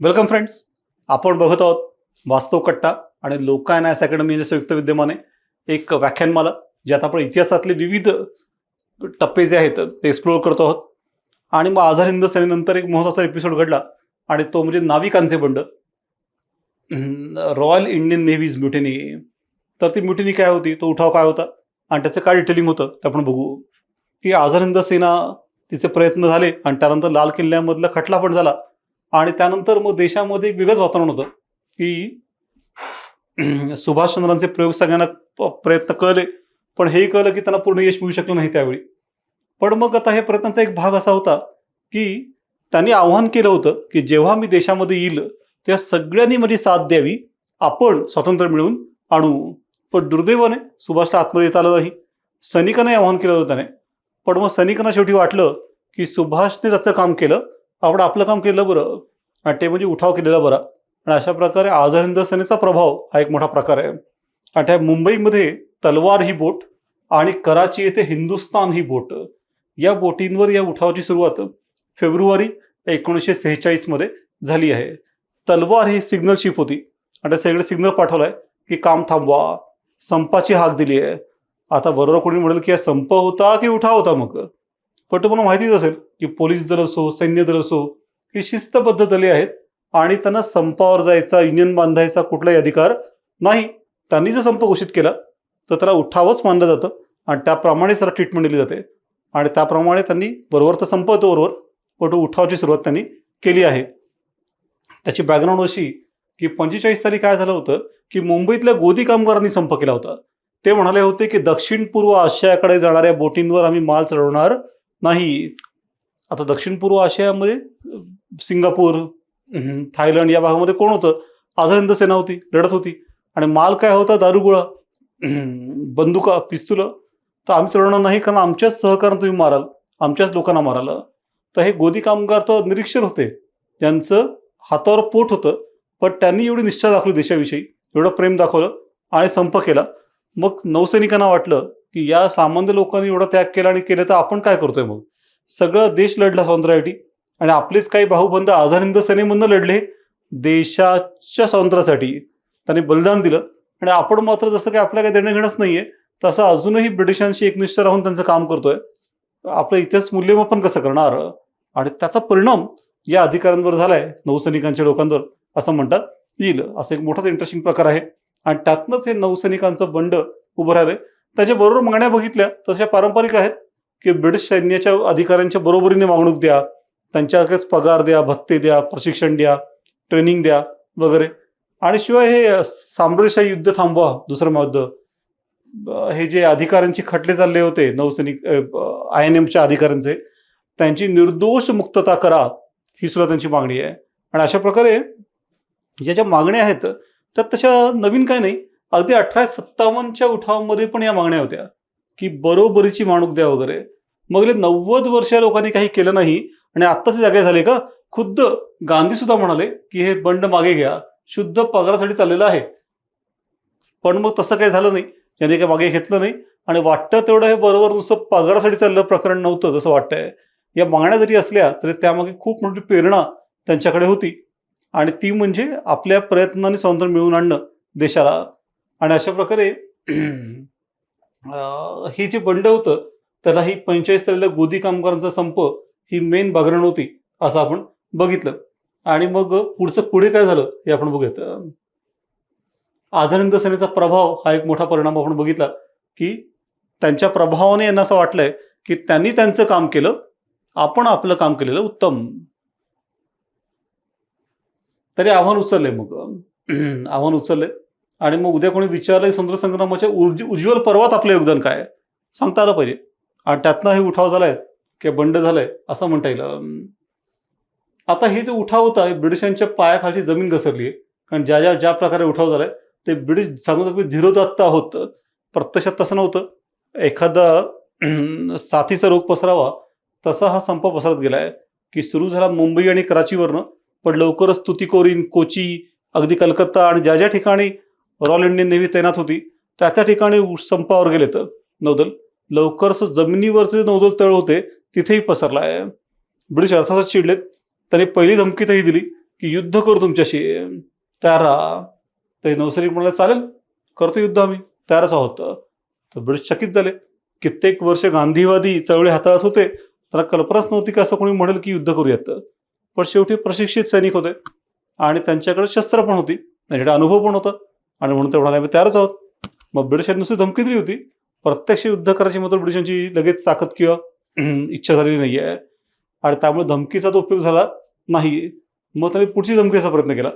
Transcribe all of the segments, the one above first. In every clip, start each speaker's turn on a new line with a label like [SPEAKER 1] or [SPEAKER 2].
[SPEAKER 1] Welcome friends आपण बघत आहोत वास्तव कट्टा आणि लोकायनायस अकॅडमी यांच्या संयुक्त विद्यमाने एक व्याख्यानमाला ज्यात आपण इतिहासातले विविध टप्पे जे आहेत ते एक्सप्लोअर करतो आहोत. आणि मग आझाद हिंद सेनेनंतर एक महत्त्वाचा एपिसोड घडला आणि तो म्हणजे नाविकांचे बंड. Royal Indian Navy's mutiny. तर ती म्युटिनी काय होती? तो उठाव काय होता? आणि त्याचं काय डिटेलिंग होतं? ते आपण बघू. की आझाद हिंद सेना तिचे प्रयत्न झाले आणि त्यानंतर लाल किल्ल्यामधला खटला पण झाला. आणि त्यानंतर मग देशामध्ये एक वेगळंच वातावरण होतं की सुभाषचंद्रांचे प्रयोग सगळ्यांना प्रयत्न कळले पण हेही कळलं की त्यांना पूर्ण यश मिळू शकलं नाही त्यावेळी. पण मग आता हे प्रयत्नांचा एक भाग असा होता की त्यांनी आव्हान केलं होतं की जेव्हा मी देशामध्ये येईल तेव्हा सगळ्यांनी माझी साथ द्यावी आपण स्वातंत्र्य मिळवून आणू. पण दुर्दैवाने सुभाषला आतमध्ये येता आलं नाही. सैनिकांनाही आव्हान केलं होतं त्याने. पण मग सैनिकांना शेवटी वाटलं की सुभाषने त्याचं काम केलं आपण आपलं काम केलं बरं. आणि ते म्हणजे उठाव केलेला बरा. आणि अशा प्रकारे आझाद हिंद सेनेचा प्रभाव हा एक मोठा प्रकार आहे. आणि त्या मुंबईमध्ये तलवार ही बोट आणि कराची येथे हिंदुस्तान ही बोट. या बोटींवर या उठावाची सुरुवात फेब्रुवारी एकोणीसशे सेहेचाळीसमध्ये झाली आहे. तलवार ही सिग्नल शिप होती. आणि त्या सगळे सिग्नल पाठवलाय की काम थांबवा. संपाची हाक दिली आहे आता बरोबर कोणी म्हणेल की संप होता की उठाव होता मग? पण तुम्हाला माहितीच असेल की पोलीस दल असो सैन्य दल असो ही शिस्तबद्ध दले आहेत आणि त्यांना संपावर जायचा युनियन बांधायचा कुठलाही अधिकार नाही. त्यांनी जर संप घोषित केला तर त्याला उठावच मानलं जातं आणि त्याप्रमाणे त्याला ट्रीटमेंट दिली जाते. आणि त्याप्रमाणे त्यांनी बरोबर तर संप होतो बरोबर पण उठावाची सुरुवात त्यांनी केली आहे. त्याची बॅकग्राऊंड अशी की पंचेचाळीस साली काय झालं होतं की मुंबईतल्या गोदी कामगारांनी संप केला होता. ते म्हणाले होते की दक्षिण पूर्व आशियाकडे जाणाऱ्या बोटींवर आम्ही माल चढवणार नाही आता दक्षिण पूर्व आशियामध्ये सिंगापूर थायलंड या भागामध्ये कोण होतं? आझाद हिंद सेना होती लढत होती. आणि माल काय होता? दारुगोळा. बंदुका पिस्तुलं. तर आम्ही चढवणार नाही कारण आमच्याच सहकार्यानं तुम्ही माराल आमच्याच लोकांना माराल. तर हे गोदी कामगार तर निरीक्षर होते. ज्यांचं हातावर पोट होतं पण त्यांनी एवढी निष्ठा दाखवली देशाविषयी एवढं प्रेम दाखवलं आणि संप केला. मग नौसैनिकांना वाटलं की या सामान्य लोकांनी एवढा त्याग केला आणि केलं तर आपण काय करतोय मग? सगळं देश लढला स्वातंत्र्यासाठी. आणि आपलेच काही भाऊबंद आझाद हिंद सेनेमधनं लढले देशाच्या स्वातंत्र्यासाठी. त्यांनी बलिदान दिलं. आणि आपण मात्र जसं काही आपल्या काही देणं घेणंच नाहीये तसं अजूनही ब्रिटिशांशी एकनिष्ठ राहून त्यांचं काम करतोय. आपलं इतिहास मूल्यमापन कसं करणार? आणि त्याचा परिणाम या अधिकाऱ्यांवर झालाय नौसैनिकांच्या लोकांवर असं म्हणतात. येईल. असं एक मोठाच इंटरेस्टिंग प्रकार आहे. आणि त्यातनंच हे नौसैनिकांचं बंड उभं राहिलंय. त्याच्या बरोबर मागण्या बघितल्या तशा पारंपरिक आहेत की ब्रिटिश सैन्याच्या अधिकाऱ्यांच्या बरोबरीने वागणूक द्या त्यांच्याकडेच पगार द्या भत्ते द्या प्रशिक्षण द्या ट्रेनिंग द्या वगैरे. आणि शिवाय हे साम्राज्यशाही युद्ध थांबवा दुसरं महायुद्ध हे जे अधिकाऱ्यांचे खटले चालले होते नौसैनिक आय एन एमच्या अधिकाऱ्यांचे त्यांची निर्दोष मुक्तता करा ही सुद्धा त्यांची मागणी आहे. आणि अशा प्रकारे ज्या ज्या मागण्या आहेत त्यात तशा नवीन काय नाही. अगदी अठराशे सत्तावन्नच्या उठावामध्ये पण या मागण्या होत्या की बरोबरीची माणूक द्या वगैरे. मग गेले नव्वद वर्ष लोकांनी काही केलं नाही आणि आत्ताचे जागे झाले का? खुद्द गांधी सुद्धा म्हणाले की हे बंड मागे घ्या शुद्ध पगारासाठी चाललेलं आहे. पण मग तसं काही झालं नाही त्यांनी काही मागे घेतलं नाही आणि वाटतं तेवढं हे बरोबर नुसतं पगारासाठी चाललं प्रकरण नव्हतं जसं वाटतंय. या मागण्या जरी असल्या तरी त्यामागे खूप मोठी प्रेरणा त्यांच्याकडे होती. आणि ती म्हणजे आपल्या प्रयत्नांनी स्वातंत्र्य मिळवून आणणं देशाला. आणि अशा प्रकारे अं, हे जे बंड होतं त्याला ही पंचेचाळीस तारखेला गोदी कामगारांचा संप ही मेन बागरण होती असं आपण बघितलं. आणि मग पुढचं पुढे काय झालं हे आपण बघूयात. अं, सेनेचा प्रभाव हा एक मोठा परिणाम आपण बघितला की त्यांच्या प्रभावाने यांना असं वाटलंय की त्यांनी त्यांचं काम केलं आपण आपलं काम केलेलं उत्तम. तरी आव्हान उचललंय मग. आव्हान उचललंय. आणि मग उद्या कोणी विचारलं की स्वातंत्र्य संग्रामाच्या उर्ज उज्ज्वल पर्वात आपलं योगदान काय? सांगता आलं पाहिजे. आणि त्यातनं हे उठाव झालाय किंवा बंड झालाय असं म्हणता येईल. आता हे जे उठाव होता ब्रिटिशांच्या पायाखालची जमीन घसरली आहे कारण ज्या ज्या ज्या प्रकारे उठाव झालाय ते ब्रिटिश सांगू धीरोदात्त आहोत. प्रत्यक्षात तसं नव्हतं. एखादा साथीचा रोग पसरावा तसा हा संप पसरत गेलाय. की सुरू झाला मुंबई आणि कराचीवरनं पण लवकरच तुतीकोरीन कोची अगदी कलकत्ता आणि ज्या ज्या ठिकाणी रॉयल इंडियन नेव्ही तैनात होती. त्या त्या ठिकाणी संपावर गेले तर नौदल. लवकरच जमिनीवरचे नौदल तळ होते तिथेही पसरला आहे. ब्रिटिश अर्थातच चिडलेत. त्यांनी पहिली धमकीतही दिली की युद्ध करू तुमच्याशी. तयार राहा. तरी नौसैनिक म्हणाले चालेल करतो युद्ध आम्ही. तयारच आहोत. तर ब्रिटिश चकित झाले. कित्येक वर्ष गांधीवादी चळवळी हाताळत होते. त्यांना कल्पनाच नव्हती की असं कोणी म्हणेल की युद्ध करूयात. पण शेवटी प्रशिक्षित सैनिक होते. आणि त्यांच्याकडे शस्त्र पण होती. त्यांच्याकडे अनुभव पण होता. आणि म्हणून ते म्हणाले आम्ही तयारच आहोत. मग ब्रिटिशांनी नुसती धमकी दिली होती. प्रत्यक्ष युद्ध करायची मात्र ब्रिटिशांची लगेच ताकद किंवा इच्छा झालेली नाही आहे आणि त्यामुळे धमकीचा तो उपयोग झाला नाही. मग त्यांनी पुढची धमकीचा प्रयत्न केला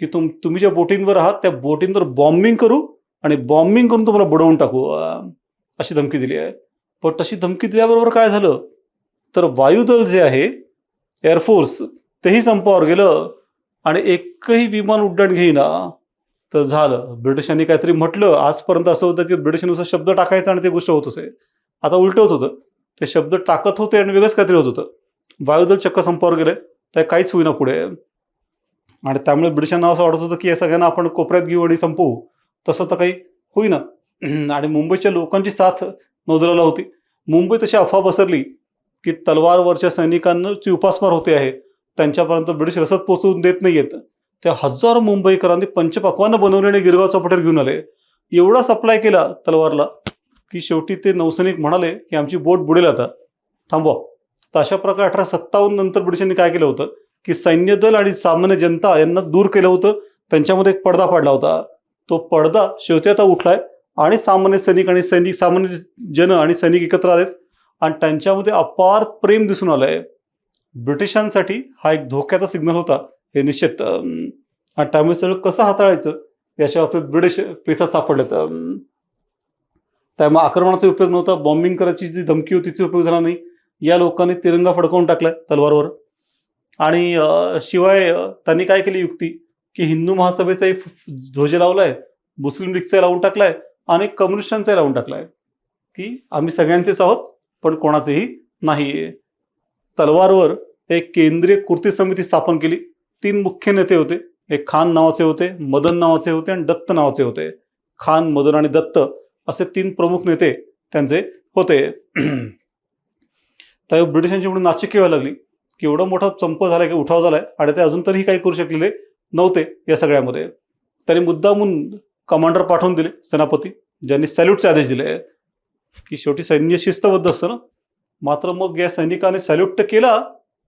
[SPEAKER 1] की तुम तुम्ही ज्या बोटींवर आहात त्या बोटींवर बॉम्बिंग करू आणि बॉम्बिंग करून तुम्हाला बुडवून टाकू अशी धमकी दिली आहे. पण तशी धमकी दिल्याबरोबर काय झालं? तर वायुदल जे आहे एअरफोर्स तेही संपावर गेलं आणि एकही विमान उड्डाण घेईना. तर झालं. ब्रिटिशांनी काहीतरी म्हटलं. आजपर्यंत असं होतं की ब्रिटिशांनुसार शब्द टाकायचा आणि ते गोष्ट होत असे. आता उलट होत होतं. ते शब्द टाकत होते आणि वेगळंच काहीतरी होत होतं. वायुदल चक्क संपावर गेले. तर काहीच होईना पुढे. आणि त्यामुळे ब्रिटिशांना असं वाटत होतं की या सगळ्यांना आपण कोपऱ्यात घेऊ आणि संपवू. तसं तर काही होईना. आणि मुंबईच्या लोकांची साथ नौदलाला होती. मुंबई तशी अफवा पसरली की तलवारवरच्या सैनिकांची उपासमार होते आहे. त्यांच्यापर्यंत ब्रिटिश रसद पोचवून देत नाही आहेत त्या हजारो मुंबईकरांनी पंचपक्वानं बनवले आणि गिरगाव चौपाटीवर घेऊन आले. एवढा सप्लाय केला तलवारला की शेवटी ते नौसैनिक म्हणाले की आमची बोट बुडेल आता. थांबवा. तर अशा प्रकारे अठरा सत्तावन्न नंतर ब्रिटिशांनी काय केलं होतं? की सैन्य दल आणि सामान्य जनता यांना दूर केलं होतं. त्यांच्यामध्ये एक पडदा पाडला होता. तो पडदा शेवटी आता उठलाय आणि सामान्य सैनिक आणि सैनिक सामान्य जन आणि सैनिक एकत्र आलेत आणि त्यांच्यामध्ये अपार प्रेम दिसून आलंय. ब्रिटिशांसाठी हा एक धोक्याचा सिग्नल होता. हे निश्चित आणि त्यामुळे सगळं कसं हाताळायचं याच्या बाबतीत ब्रिटिश पेसात सापडलेत त्यामुळे आक्रमणाचा उपयोग नव्हता बॉम्बिंग करायची जी धमकी होती तिचा उपयोग झाला नाही. या लोकांनी तिरंगा फडकावून टाकलाय तलवारवर. आणि शिवाय त्यांनी काय केली युक्ती? की हिंदू महासभेचाही फ- ध्वज लावलाय मुस्लिम लीगचाही लावून टाकलाय आणि कम्युनिस्टांचाही लावून टाकलाय. की आम्ही सगळ्यांचेच आहोत पण कोणाचेही नाही. तलवारवर एक केंद्रीय कृती समिती स्थापन केली. तीन मुख्य नेते होते. एक खान नावाचे होते मदन नावाचे होते आणि दत्त नावाचे होते. खान मदन आणि दत्त असे तीन प्रमुख नेते त्यांचे होते. त्यावेळी ब्रिटिशांची म्हणून नाशिक व्हायला लागली की एवढा मोठा संप झालाय की उठाव झालाय आणि ते अजून तरीही काही करू शकलेले नव्हते या सगळ्यामध्ये. त्यांनी मुद्दामून कमांडर पाठवून दिले सेनापती ज्यांनी सॅल्यूटचे आदेश दिले. की शेवटी सैन्य शिस्तबद्ध असतं ना. मात्र मग या सैनिकाने सॅल्यूट तर केला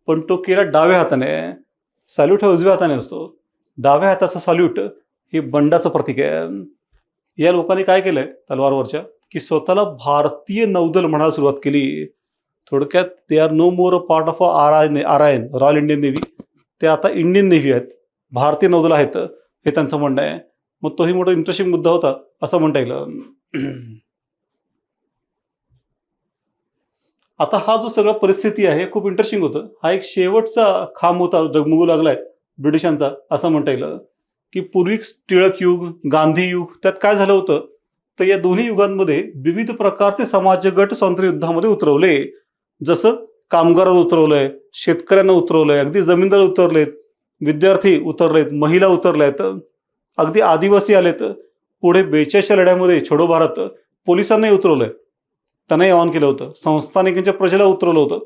[SPEAKER 1] पण तो केला डाव्या हाताने. सॅल्यूट हा उजव्या हाताने असतो. डाव्या हाताचा सॅल्यूट हे बंडाचं प्रतीक आहे. या लोकांनी काय केलंय तलवारवरच्या? की स्वतःला भारतीय नौदल म्हणायला सुरुवात केली. थोडक्यात they are no more a part of R I R I N Royal Indian Navy ते आता इंडियन नेव्ही आहेत. भारतीय नौदल आहेत. हे त्यांचं म्हणणं आहे. मग तोही मोठा इंटरेस्टिंग मुद्दा होता असं म्हणता येईल. आता हा जो सगळा परिस्थिती आहे खूप इंटरेस्टिंग होतं. हा एक शेवटचा खांब होता डगमगू लागलाय ब्रिटिशांचा असं म्हणता येईल. की पूर्वी टिळक युग गांधी युग त्यात काय झालं होतं? तर या दोन्ही युगांमध्ये विविध प्रकारचे समाज गट स्वातंत्र्य युद्धामध्ये उतरवले. जसं कामगारांना उतरवलंय शेतकऱ्यांना उतरवलंय अगदी जमीनदार उतरलेत विद्यार्थी उतरलेत महिला उतरल्यात अगदी आदिवासी आलेत. पुढे बेचाळीसच्या लढ्यामध्ये छोडो भारत पोलिसांनाही उतरवलंय. त्यांनाही ऑन केलं होतं. संस्थानिकांच्या प्रजेला उतरवलं होतं.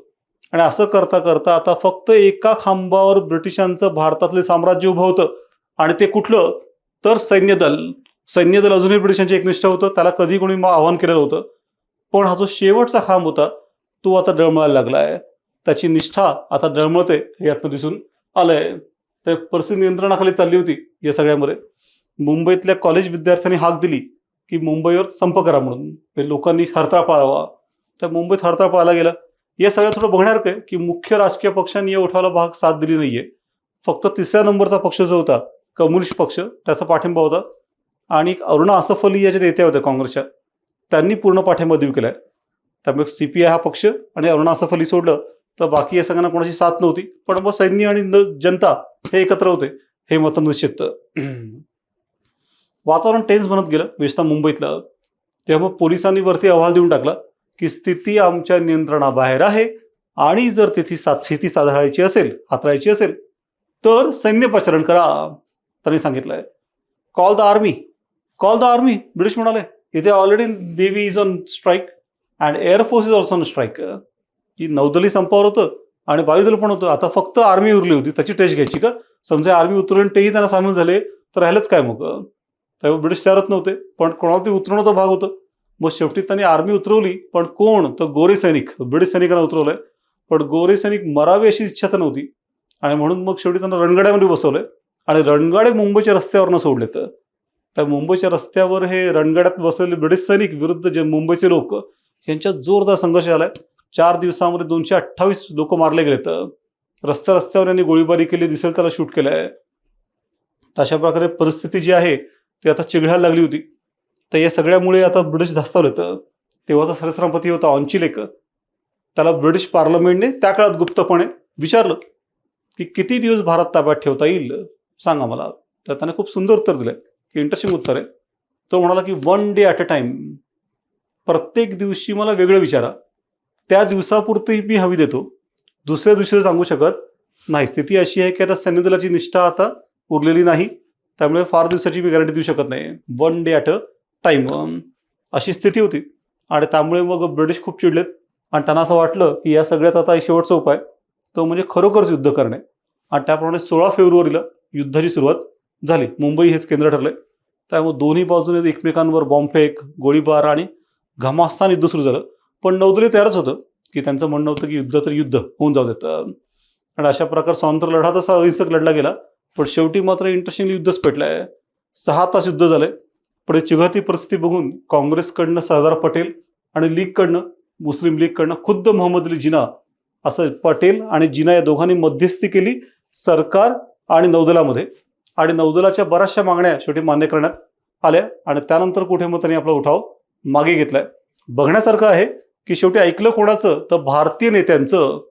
[SPEAKER 1] आणि असं करता करता आता फक्त एका खांबावर ब्रिटिशांचं भारतातले साम्राज्य उभं होतं. आणि ते कुठलं? तर सैन्य दल सैन्य दल अजूनही ब्रिटिशांचे एकनिष्ठ होतं. त्याला कधी कोणी मग आव्हान केलेलं होतं. पण हा जो शेवटचा खांब होता तो आता डळमळायला लागला आहे त्याची निष्ठा आता डळमळते हे यातनं दिसून आलंय. तर परिस्थिती नियंत्रणाखाली चालली होती या सगळ्यामध्ये. मुंबईतल्या कॉलेज विद्यार्थ्यांनी हाक दिली. की मुंबईवर संप करा म्हणून. म्हणजे लोकांनी हरताळ पाळावा. तर मुंबईत हरताळ पाळला गेला या सगळ्या थोडं बघण्यासारखं आहे की मुख्य राजकीय पक्षांनी या उठावाला भाग साथ दिली नाहीये. फक्त तिसऱ्या नंबरचा पक्ष जो होता कम्युनिस्ट पक्ष त्याचा पाठिंबा होता. आणि अरुणा असफ अली या ज्या नेत्या होत्या काँग्रेसच्या त्यांनी पूर्ण पाठिंबा देऊ केलाय. त्यामुळे सी पी आय हा पक्ष आणि अरुणा असफ अली सोडलं तर बाकी या सगळ्यांना कोणाची साथ नव्हती. पण मग सैन्य आणि जनता हे एकत्र होते हे मत निश्चित. वातावरण टेन्स बनत गेलं विशेषतः मुंबईतलं. तेव्हा मग पोलिसांनी वरती अहवाल देऊन टाकला की स्थिती आमच्या नियंत्रणाबाहेर आहे आणि जर तिथे सा स्थिती साधारायची असेल हाताळायची असेल तर सैन्य पाचारण करा त्यांनी सांगितलंय. Call the army call the army British म्हणाले. इथे already navy is on strike and air force is also on strike की नौदली संपावर होतं आणि वायुदल पण होतं. आता फक्त आर्मी उरली होती त्याची टेस्ट घ्यायची का? समजा आर्मी उतरून तेही त्यांना सामील झाले तर राहिलंच काय मग? त्यामुळे ब्रिटिश तयारच नव्हते. पण कोणाला ते उतरवण्याचा तर भाग होतं. मग शेवटी त्यांनी आर्मी उतरवली. पण कोण? तर गोरे सैनिक. ब्रिटिश सैनिकांना उतरवलंय. पण गोरे सैनिक मरावे अशी इच्छा तर नव्हती. आणि म्हणून मग शेवटी त्यांना रणगाड्यामध्ये बसवलंय. आणि रणगाडे मुंबईच्या रस्त्यावरनं सोडलेत. तर त्या मुंबईच्या रस्त्यावर हे रणगाड्यात बसलेले ब्रिटिश सैनिक विरुद्ध जे मुंबईचे लोक यांच्यात जोरदार संघर्ष आलाय चार दिवसामध्ये दोनशे अठ्ठावीस लोक मारले गेलेत. रस्त्या रस्त्यावर यांनी गोळीबारी केली दिसेल त्याला शूट केलंय. अशा प्रकारे परिस्थिती जी आहे ती आता चिघळायला लागली होती. तर या सगळ्यामुळे आता ब्रिटिश धास्तावलं तर तेव्हाचा सरसेनापती होता ऑन्चिलेक त्याला ब्रिटिश पार्लमेंटने त्या काळात गुप्तपणे विचारलं की किती दिवस भारत ताब्यात ठेवता येईल? सांगा मला. तर त्याने खूप सुंदर उत्तर दिलं. की इंटरेस्टिंग उत्तर आहे. तो म्हणाला की one day at a time प्रत्येक दिवशी मला वेगळं विचारा. त्या दिवसापुरती मी हवी देतो. दुसऱ्या दिवशी सांगू शकत नाही. स्थिती अशी आहे की आता सैन्यदलाची निष्ठा आता उरलेली नाही. त्यामुळे फार दिवसाची मी गॅरंटी देऊ शकत नाही. One day at a time अशी स्थिती होती. आणि त्यामुळे मग ब्रिटिश खूप चिडलेत. आणि त्यांना असं वाटलं की या सगळ्यात आता शेवटचा उपाय. तो म्हणजे खरोखरच युद्ध करणे. आणि त्याप्रमाणे सोळा फेब्रुवारीला युद्धाची सुरुवात झाली. मुंबई हेच केंद्र ठरले त्यामुळे दोन्ही बाजूने एकमेकांवर बॉम्बफेक गोळीबार आणि घमास्तान युद्ध सुरू झालं. पण नौदली तयारच होतं की त्यांचं म्हणणं होतं की युद्ध तर युद्ध होऊन जाऊ देत. आणि अशा प्रकार स्वातंत्र्य लढा तसा अहिंसक लढला गेला पण शेवटी मात्र इंटरेस्टिंगली युद्धच पेटलंय. सहा तास युद्ध झालंय पण ही चिघळती परिस्थिती बघून काँग्रेसकडनं सरदार पटेल आणि लीगकडनं मुस्लिम लीगकडनं खुद्द मोहम्मद अली जिना असं पटेल आणि जिना या दोघांनी मध्यस्थी केली सरकार आणि नौदलामध्ये. आणि नौदलाच्या बऱ्याचशा मागण्या शेवटी मान्य करण्यात आल्या आणि त्यानंतर कुठे मग त्यांनी आपला उठाव मागे घेतलाय. बघण्यासारखं आहे की शेवटी ऐकलं कोणाचं? तर भारतीय नेत्यांचं.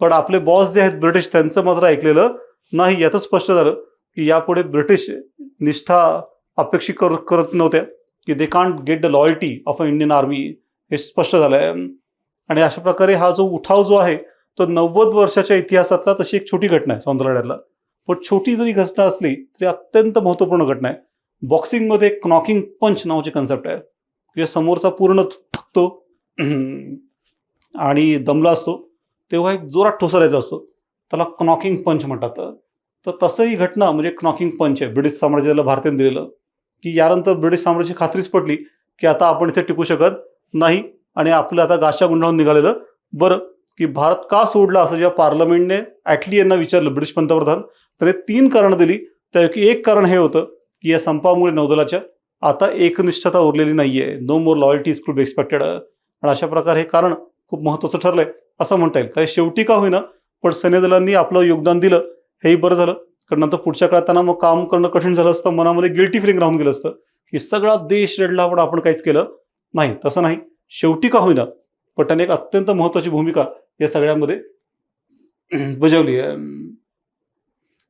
[SPEAKER 1] पण आपले बॉस जे आहेत ब्रिटिश त्यांचं मात्र ऐकलेलं नाही याचं स्पष्ट झालं की यापुढे ब्रिटिश निष्ठा अपेक्षित कर करत नव्हत्या की they can't get the loyalty of a Indian army हे स्पष्ट झालं आहे आणि अशा प्रकारे हा जो उठाव जो आहे तो नव्वद वर्षाच्या इतिहासातला तशी एक छोटी घटना आहे स्वातंत्र्य पण छोटी जरी घटना असली तरी अत्यंत महत्त्वपूर्ण घटना आहे. बॉक्सिंगमध्ये एक नॉकिंग पंच नावाची कन्सेप्ट आहे. म्हणजे समोरचा पूर्ण थकतो आणि दमला असतो तेव्हा एक जोरात ठोसरायचा असतो. त्याला क्नॉकिंग पंच म्हणतात. तर तसं ही घटना म्हणजे क्नॉकिंग पंच आहे. ब्रिटिश साम्राज्याला भारताने दिलेलं. की यानंतर ब्रिटिश साम्राज्याची खात्रीच पडली की आता आपण इथे टिकू शकत नाही आणि आपलं आता गाशा गुंडाळून निघालेलं. बरं की भारत का सोडला असं जेव्हा पार्लमेंटने ॲटली यांना विचारलं ब्रिटिश पंतप्रधान त्याने तीन कारणं दिली. त्यापैकी एक कारण हे होतं की या संपामुळे नौदलाच्या आता एकनिष्ठता उरलेली नाही आहे no more loyalty is could be expected आणि अशा प्रकारे हे कारण खूप महत्त्वाचं ठरलं आहे असं म्हणता येईल. तर शेवटी का होईना पण सैन्यदलांनी आपलं योगदान दिलं हेही बरं झालं. कारण नंतर पुढच्या काळात त्यांना मग काम करणं कठीण झालं असतं मनामध्ये गिल्टी फिलिंग राहून गेलं असतं. की सगळा देश रडला पण आपण काहीच केलं नाही. तसं नाही. शेवटी का होईना? पण त्याने एक अत्यंत महत्त्वाची भूमिका या सगळ्यामध्ये बजावली आहे.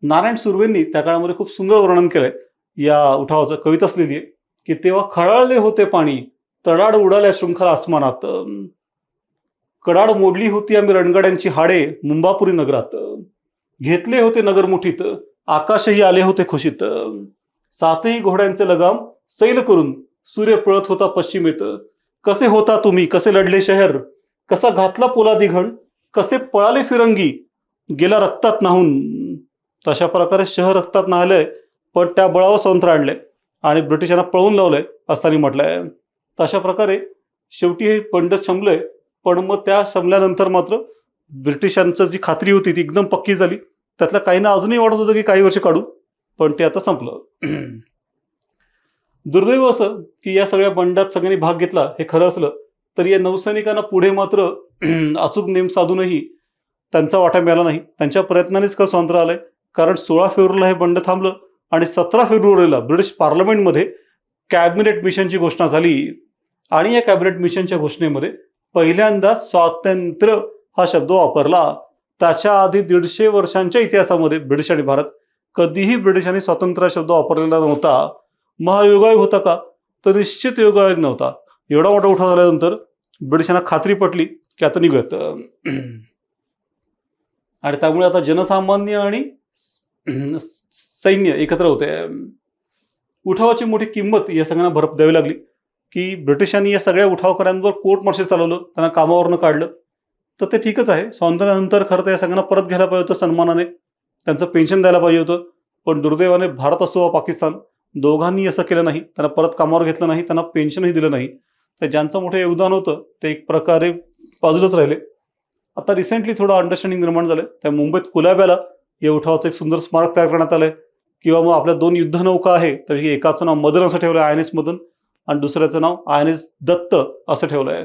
[SPEAKER 1] नारायण सुर्वेंनी त्या काळामध्ये खूप सुंदर वर्णन केलंय. या उठावाचं कविताच लिहिली आहे की तेव्हा खळाळले होते पाणी तडाड उडाल्या शृंखला आसमानात. कडाड मोडली होती आम्ही रणगाड्यांची हाडे मुंबापुरी नगरात. घेतले होते नगर मुठीत आकाशही आले होते खुशीत. सातही घोड्यांचे लगाम सैल करून सूर्य पळत होता पश्चिमेत. कसे होता तुम्ही? कसे लढले शहर? कसा घातला पोलादी घण कसे पळाले फिरंगी? गेला रक्तात नाहून तशा प्रकारे शहर रक्तात नाहलंय पण त्या बळावर स्वतंत्र आणलंय आणि ब्रिटिशांना पळवून लावलंय असताना म्हटलंय. तशा प्रकारे शेवटी हे पंडत शमलंय पण मग त्या संपल्यानंतर मात्र ब्रिटिशांचं जी खात्री होती ती एकदम पक्की झाली. त्यातल्या काहींना अजूनही वाटत होतं की काही वर्ष काढू पण ते आता संपलं. दुर्दैव असं की या सगळ्या बंडात सगळ्यांनी भाग घेतला हे खरं असलं तर या नौसैनिकांना पुढे मात्र अचूक नेम साधूनही त्यांचा वाटा मिळाला नाही. त्यांच्या प्रयत्नानेच का स्वातंत्र्य आलंय. कारण सोळा फेब्रुवारीला हे बंड थांबलं आणि सतरा फेब्रुवारीला ब्रिटिश पार्लमेंटमध्ये कॅबिनेट मिशनची घोषणा झाली. आणि या कॅबिनेट मिशनच्या घोषणेमध्ये पहिल्यांदा स्वातंत्र्य हा शब्द वापरला. त्याच्या आधी दीडशे वर्षांच्या इतिहासामध्ये ब्रिटिश आणि भारत कधीही ब्रिटिशांनी स्वातंत्र्य शब्द वापरलेला नव्हता. मग होता का? तर निश्चित योगायोग नव्हता. एवढा मोठा उठाव झाल्यानंतर ब्रिटिशांना खात्री पटली की आता निघत आणि त्यामुळे आता जनसामान्य आणि सैन्य एकत्र होते. उठावाची मोठी किंमत या सगळ्यांना भरप द्यावी लागली. की ब्रिटिशांनी या सगळ्या उठावकऱ्यांवर कोर्ट मार्शल चालवलं त्यांना कामावरनं काढलं. तर ते ठीकच आहे. स्वातंत्र्यानंतर खरं तर या सगळ्यांना परत घ्यायला पाहिजे होतं सन्मानाने. त्यांचं पेन्शन द्यायला पाहिजे होतं. पण दुर्दैवाने भारत असो वा पाकिस्तान दोघांनी असं केलं नाही. त्यांना परत कामावर घेतलं नाही. त्यांना पेन्शनही दिलं नाही. तर ज्यांचं मोठं योगदान होतं ते एक प्रकारे बाजूलाच राहिले. आता रिसेंटली थोडं अंडरस्टँडिंग निर्माण झालं. त्या मुंबईत कुलाब्याला या उठावाचं एक सुंदर स्मारक तयार करण्यात आलंय. किंवा मग आपल्या दोन युद्धनौका आहे तर एकाचं नाव मदन असं ठेवलं आहे आय एन एस मदन. आणि दुसऱ्याचं नाव आय एन एस दत्त असं ठेवलं आहे.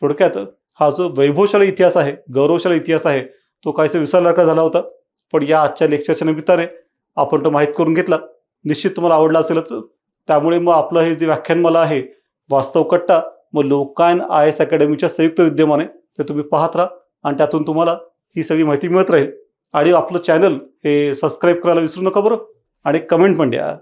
[SPEAKER 1] थोडक्यात हा जो वैभवशाली इतिहास आहे गौरवशाली इतिहास आहे तो काहीसा विसरल्यासारखा झाला होता. पण या आजच्या लेक्चरच्या निमित्ताने आपण तो माहीत करून घेतला. निश्चित तुम्हाला आवडला असेलच. त्यामुळे मग आपलं हे जे व्याख्यान मला आहे वास्तव कट्टा मग लोकायन आय एस अकॅडमीच्या संयुक्त विद्यमाने ते तुम्ही पाहत राहा आणि त्यातून तुम्हाला ही सगळी माहिती मिळत राहील. आणि आपलं चॅनल हे सबस्क्राईब करायला विसरू नका बरं. आणि कमेंट पण द्या.